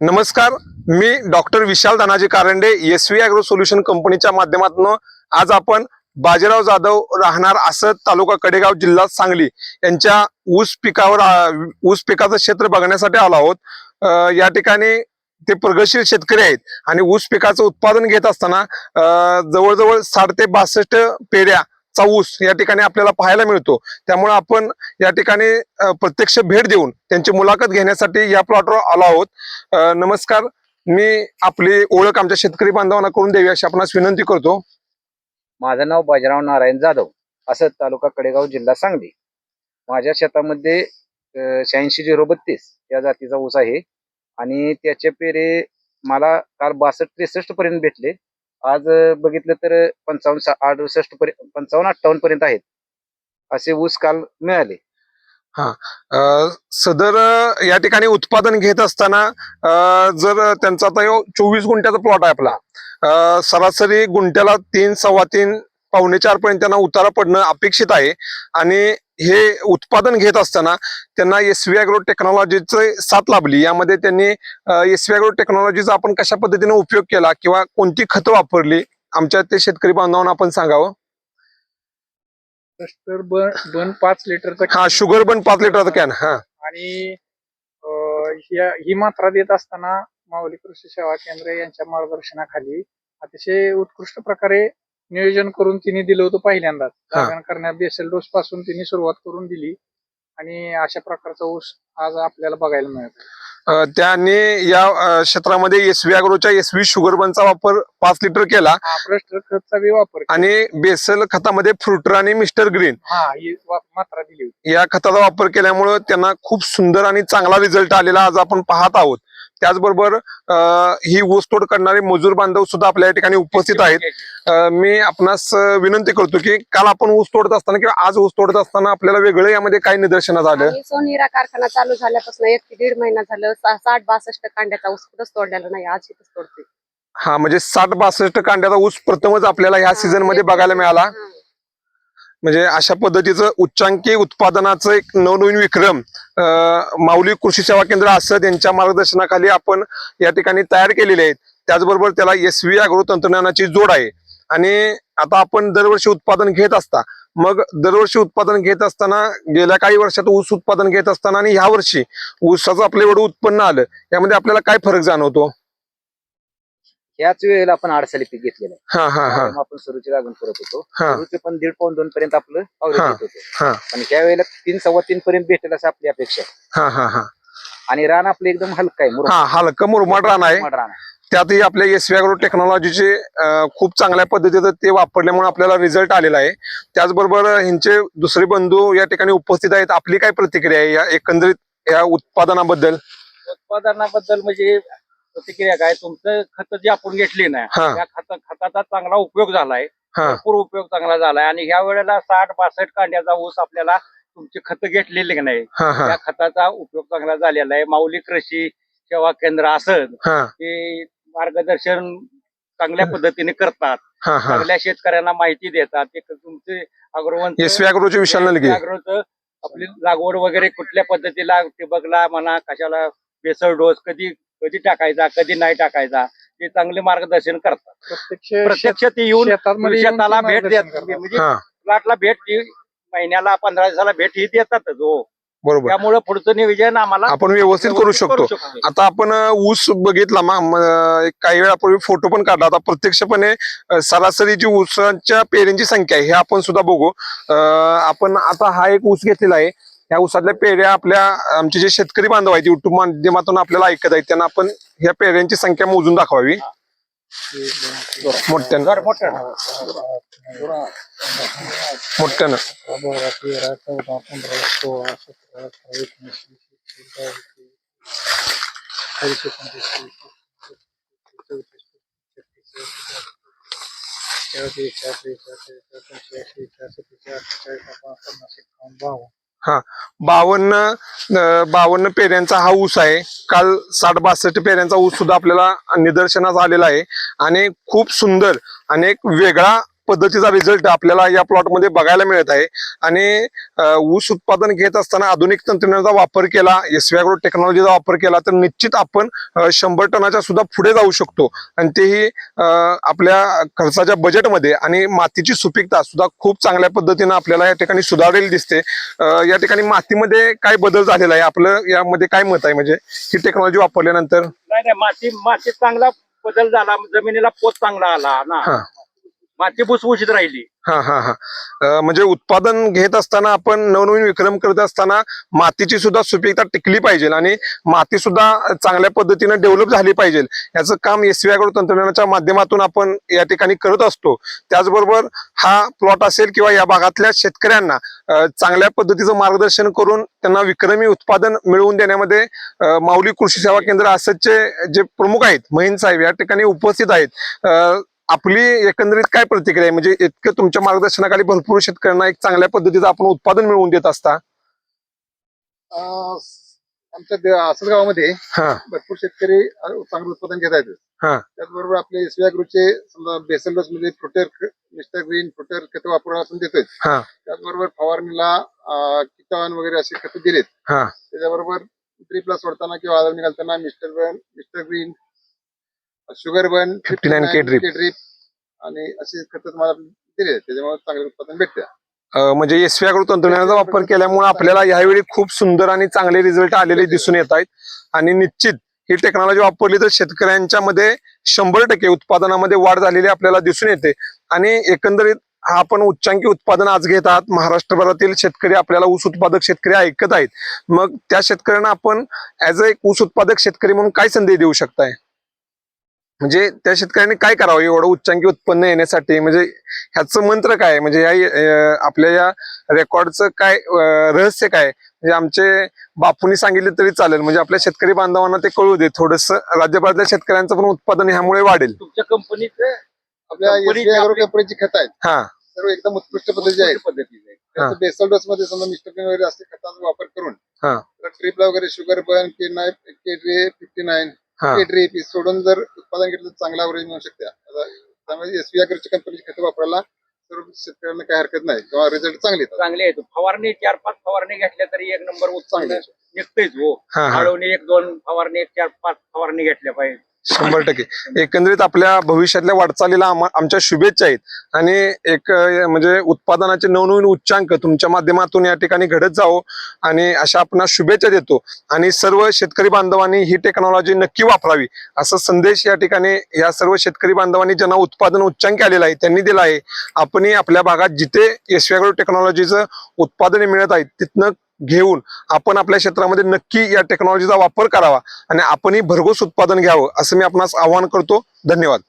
नमस्कार मी doctor Vishal Dhanaji Karande S V agro solution कंपनीच्या माध्यमातून आज आपण बाजीराव जाधव राहणार असत तालुका कडेगाव जिल्हा सांगली यांच्या ऊस पिकावर ऊस पिकाचं क्षेत्र बघण्यासाठी आलो आहोत. या ठिकाणी ते प्रगतशील शेतकरी आहेत आणि ऊस पिकाचं उत्पादन घेत असताना जवळजवळ साठ ते बासष्ट पेढ्या चा ऊस या ठिकाणी आपल्याला पाहायला मिळतो. त्यामुळे आपण या ठिकाणी प्रत्यक्ष भेट देऊन त्यांची मुलाखत घेण्यासाठी या प्लॉटवर आलो आहोत. नमस्कार. मी आपली ओळख आमच्या शेतकरी बांधवांना करून द्यावी अशी आपणास विनंती करतो. माझं नाव बाजीराव नारायण जाधव असं तालुका कडेगाव जिल्हा सांगली. माझ्या शेतामध्ये शहाऐंशी झिरो बत्तीस या जातीचा ऊस आहे. आणि त्याचे पेरे मला काल बासष्ट त्रेसष्ट पर्यंत भेटले. आज बघितलं तर पंचावन्न अडुसष्ट पर्यंत पंचावन्न अठ्ठावन्न पर्यंत आहेत. असे ऊस काल मिळाले. हा. सदर या ठिकाणी उत्पादन घेत असताना जर त्यांचा आता चोवीस गुंठ्याचा प्लॉट आहे आपला सरासरी गुंठ्याला तीन सव्वा तीन पावणे चार पर्यंत त्यांना उतारा पडणं अपेक्षित आहे. आणि हे उत्पादन घेत असताना त्यांना एस व्ही अॅग्रो टेक्नॉलॉजीची साथ लाभली. यामध्ये त्यांनी एस व्ही अॅग्रो टेक्नॉलॉजीचा आपण कशा पद्धतीने उपयोग केला किंवा कोणती खतं वापरली आमच्या ते शेतकरी बांधवांना आपण सांगावं बन बन पाच लिटरचा हा शुगर बन पाच लिटरचा कॅन हा. आणि ही मात्रा देत असताना माऊली कृषी सेवा केंद्र यांच्या मार्गदर्शनाखाली अतिशय उत्कृष्ट प्रकारे नियोजन करून तिने दिलं होतं पहिल्यांदाच हा. लागण करण्या बेसल डोस पासून तिने सुरुवात करून दिली. आणि अशा प्रकारचा ऊस आज आपल्याला बघायला मिळतो. अ, त्यांनी या अ, क्षेत्रामध्ये एस व्ही अॅग्रोच्या एस व्ही शुगर बनचा वापर पाच लिटर केला. हा भ्रष्ट खतचा बी वापर केला. आणि बेसल खतामध्ये फ्रुटर आणि मिस्टर ग्रीन हा ही वा- मात्रा दिली होती. या खताचा वापर केल्यामुळे त्यांना खूप सुंदर आणि चांगला रिझल्ट आलेला आज आपण पाहत आहोत. त्याचबरोबर ही ऊसतोड करणारे मजूर बांधव सुद्धा आपल्या या ठिकाणी उपस्थित आहेत. मी आपणास विनंती करतो की काल आपण ऊस तोडत असताना किंवा आज ऊस तोडत असताना आपल्याला वेगळं यामध्ये काय निदर्शनास आलं आणि सोनीरा कारखाना चालू झाल्यापासून एक ते दीड महिना झालं. साठ बासष्ट कांड्याचा ऊस कुठंच तोडलेला नाही. आज इथंच तोडते हा म्हणजे साठ बासष्ट कांड्याचा ऊस प्रथमच आपल्याला ह्या सीझनमध्ये बघायला मिळाला. म्हणजे अशा पद्धतीचं उच्चांकी उत्पादनाचं एक नवनवीन विक्रम माऊली कृषी सेवा केंद्र असं त्यांच्या मार्गदर्शनाखाली आपण या ठिकाणी तयार केलेले आहेत. त्याचबरोबर त्याला एस व्ही अॅग्रो तंत्रज्ञानाची जोड आहे. आणि आता आपण दरवर्षी उत्पादन घेत असता मग दरवर्षी उत्पादन घेत असताना गेल्या काही वर्षात ऊस उत्पादन घेत असताना आणि ह्या वर्षी ऊसाचं आपलं एवढं उत्पन्न आलं यामध्ये आपल्याला काय फरक जाणवतो? याच वेळेला आपण आडसाली पीक घेतलेलं आहे. हा हा हा. आपण सुरूची लागण करत होतो. हा. सुरूचे पण दीड पाऊन दोन पर्यंत आपलं अवरेज हा. येत होतं. हा. आणि त्या वेळेला तीन सव्वा तीन पर्यंत भेटेल असं आपली अपेक्षा आहे. हा हा हा. आणि रान आपलं एकदम हलकं आहे मुरमाड- हा हलकं मुरमाड रान आहे. मुरमाड रान आहे. त्यातही आपल्या एस टेक्नॉलॉजीचे खूप चांगल्या पद्धतीचं ते वापरल्यामुळे आपल्याला रिझल्ट आलेला आहे. त्याचबरोबर ह्यांचे दुसरे बंधू या ठिकाणी उपस्थित आहेत. आपली काय प्रतिक्रिया आहे या एकंदरीत या उत्पादनाबद्दल? उत्पादनाबद्दल म्हणजे प्रतिक्रिया काय? तुमचं खत जे आपण घेतली ना हा. त्या खत खताचा चांगला उपयोग झालाय हा. भरपूर उपयोग चांगला झालाय आणि ह्या वेळेला साठ बासष्ट कांड्याचा ऊस आपल्याला तुमची खत घेतलेली की नाही हा हा. त्या खताचा उपयोग चांगला झालेला आहे. माऊली कृषी सेवा केंद्र असं हा. ते मार्गदर्शन चांगल्या पद्धतीने करतात हा हा. चांगल्या शेतकऱ्यांना माहिती देतात ते तुमचे अग्रवंत एस व्ही विशाल नलगे. अग्रोचं आपली लागवड वगैरे कुठल्या पद्धतीला ठिबकला म्हणा कशाला बेसळ डोस कधी कधी टाकायचा कधी नाही टाकायचा ते चांगले मार्गदर्शन करतात. प्रत्यक्ष प्रत्यक्ष ते येऊन शेतामध्ये येऊन शेताला भेट मार्गदर्शन देत करतात. म्हणजे हा. प्लॉटला भेट ही महिन्याला पंधरा दिवसाला भेट ही देतातच हो. बरोबर. त्यामुळे पुढचं नियोजन आम्हाला आपण व्यवस्थित करू शकतो. आता आपण अ, ऊस बघितला मा- काही वेळापूर्वी फोटो पण काढला. आता प्रत्यक्षपणे अ, सरासरी जी ऊसाच्या पेऱ्यांची संख्या आहे हे आपण सुद्धा बघू. अ, आपण आता हा एक ऊस घेतलेला आहे. ह्या ऊसातल्या पेऱ्या आपल्या आमचे जे शेतकरी बांधव आहेत युट्यूब माध्यमातून आपल्याला ऐकत आहेत त्यांना आपण ह्या पेऱ्यांची संख्या मोजून दाखवावी मोठ्यानं पंधरा सोळा सतरा हा. बावन्न बावन्न पेऱ्यांचा हा ऊस आहे. काल साठ बासष्ट पेऱ्यांचा ऊस सुद्धा आपल्याला निदर्शनास आलेला आहे. आणि खूप सुंदर आणि एक वेगळा पद्धतीचा रिझल्ट आपल्याला या प्लॉटमध्ये बघायला मिळत आहे. आणि ऊस उत्पादन घेत असताना आधुनिक तंत्रज्ञानाचा वापर केला एसव्याग्रो टेक्नॉलॉजीचा वापर केला तर निश्चित आपण शंभर टनाच्या सुद्धा पुढे जाऊ शकतो. आणि तेही आपल्या खर्चाच्या बजेटमध्ये आणि मातीची सुपीकता सुद्धा खूप चांगल्या पद्धतीनं आपल्याला या ठिकाणी सुधारलेली दिसते. या ठिकाणी मातीमध्ये काय बदल झालेला आहे? आपलं यामध्ये काय मत आहे? म्हणजे ही टेक्नॉलॉजी वापरल्यानंतर? नाही नाही माती मातीत चांगला बदल झाला जमिनीला पोत चांगला आला. ना. माती भुसभुशीत राहिली. हा हा हा. म्हणजे उत्पादन घेत असताना आपण नवनवीन विक्रम करत असताना मातीची सुद्धा सुपीकता टिकली पाहिजे आणि माती सुद्धा चांगल्या पद्धतीने डेव्हलप झाली पाहिजे. याचं काम एसव्याकडे तंत्रज्ञानाच्या माध्यमातून आपण या ठिकाणी करत असतो. त्याचबरोबर हा प्लॉट असेल किंवा या भागातल्या शेतकऱ्यांना चांगल्या पद्धतीचं मार्गदर्शन करून त्यांना विक्रमी उत्पादन मिळवून देण्यामध्ये माऊली कृषी सेवा केंद्र असचे जे प्रमुख आहेत महिन साहेब या ठिकाणी उपस्थित आहेत. आपली एकंदरीत काय प्रतिक्रिया आहे म्हणजे इतकं तुमच्या मार्गदर्शनाखाली भरपूर शेतकऱ्यांना एक चांगल्या पद्धतीचं आपण उत्पादन मिळवून देत असता आमच्या आसद गावामध्ये हा भरपूर शेतकरी चांगलं उत्पादन घेत आहेत हा. त्याचबरोबर आपले एसबीआय ग्रुपचे समजा बेसल डोस मध्ये फ्रुटर मिस्टर ग्रीन फ्रुटर खत वापरून आपण देतोय हा. त्याचबरोबर फवारणीला अं, किटान वगैरे असे खत दिलेत हा. त्याच्याबरोबर ड्रीपला सोडताना किंवा आदळणी घालताना mister mister green sugar ban 59 K drip. Drip आणि असे खत तुम्हाला दिले त्याच्यामुळे चांगलं उत्पादन भेटतं अ, म्हणजे एसव्याकडे तंत्रज्ञानाचा वापर केल्यामुळे आपल्याला यावेळी खूप सुंदर आणि चांगले रिझल्ट आलेले दिसून येत आहेत. आणि निश्चित ही टेक्नॉलॉजी वापरली तर शेतकऱ्यांच्या मध्ये शंभर टक्के उत्पादनामध्ये वाढ झालेली आपल्याला दिसून येते. आणि एकंदरीत हा आपण उच्चांकी उत्पादन आज घेत आहात. महाराष्ट्रभरातील शेतकरी आपल्याला ऊस उत्पादक शेतकरी ऐकत आहेत. मग त्या शेतकऱ्यांना आपण ऍज अ एक ऊस उत्पादक शेतकरी म्हणून काय संदेश देऊ शकताय? म्हणजे त्या शेतकऱ्यांनी काय करावं? एवढं उच्चांकी उत्पन्न येण्यासाठी म्हणजे ह्याचं मंत्र काय? म्हणजे या आपल्या या रेकॉर्डचं काय रहस्य काय? म्हणजे आमचे बापूंनी सांगितले तरी चालेल. म्हणजे आपल्या शेतकरी बांधवांना ते कळू दे. थोडस राज्यभरातल्या शेतकऱ्यांचं पण उत्पादन ह्यामुळे वाढेल. तुमच्या कंपनीचं आपल्या कंपनीचे खत आहेत. हा. सर्व एकदम उत्कृष्ट पद्धतीचे बेसल डोस मध्ये समजा मिस्टर वगैरे असते खताचा वापर करून. हा. ट्रिपला वगैरे sugar ban K nine K drip fifty nine हा. के ड्रीप सोडून जर उत्पादन घेतलं तर चांगला अवरेज मिळू शकते. आता त्यामुळे एसबीआय कंपनीची खतं वापरायला सर्व शेतकऱ्यांना काही हरकत नाही. किंवा रिझल्ट चांगले येतात. चांगले आहेत. फवारणी चार पाच फवारणी घेतल्या तरी एक नंबर उत्पन्न चांगले निघतेच हो. हा हा. आळवणी एक दोन फवारणी एक चार पाच फवारणी घेतल्या पाहिजे. शंभर टक्के. एकंदरीत आपल्या भविष्यातल्या वाटचालीला आमच्या शुभेच्छा आहेत. आणि एक म्हणजे उत्पादनाचे नवनवीन उच्चांक तुमच्या माध्यमातून या ठिकाणी घडत जावो आणि अशा आपण शुभेच्छा देतो. आणि सर्व शेतकरी बांधवांनी ही टेक्नॉलॉजी नक्की वापरावी. असा संदेश या ठिकाणी या सर्व शेतकरी बांधवांनी ज्यांना उत्पादन उच्चांक आलेला आहे त्यांनी दिला आहे. आपणही आपल्या भागात जिथे एसव्याकडून टेक्नॉलॉजीचं उत्पादने मिळत आहेत तिथनं घेऊन आपण आपल्या क्षेत्रामध्ये नक्की या टेक्नॉलॉजीचा वापर करावा आणि आपणही भरघोस उत्पादन घ्यावं असं मी आपणास आवाहन करतो. धन्यवाद.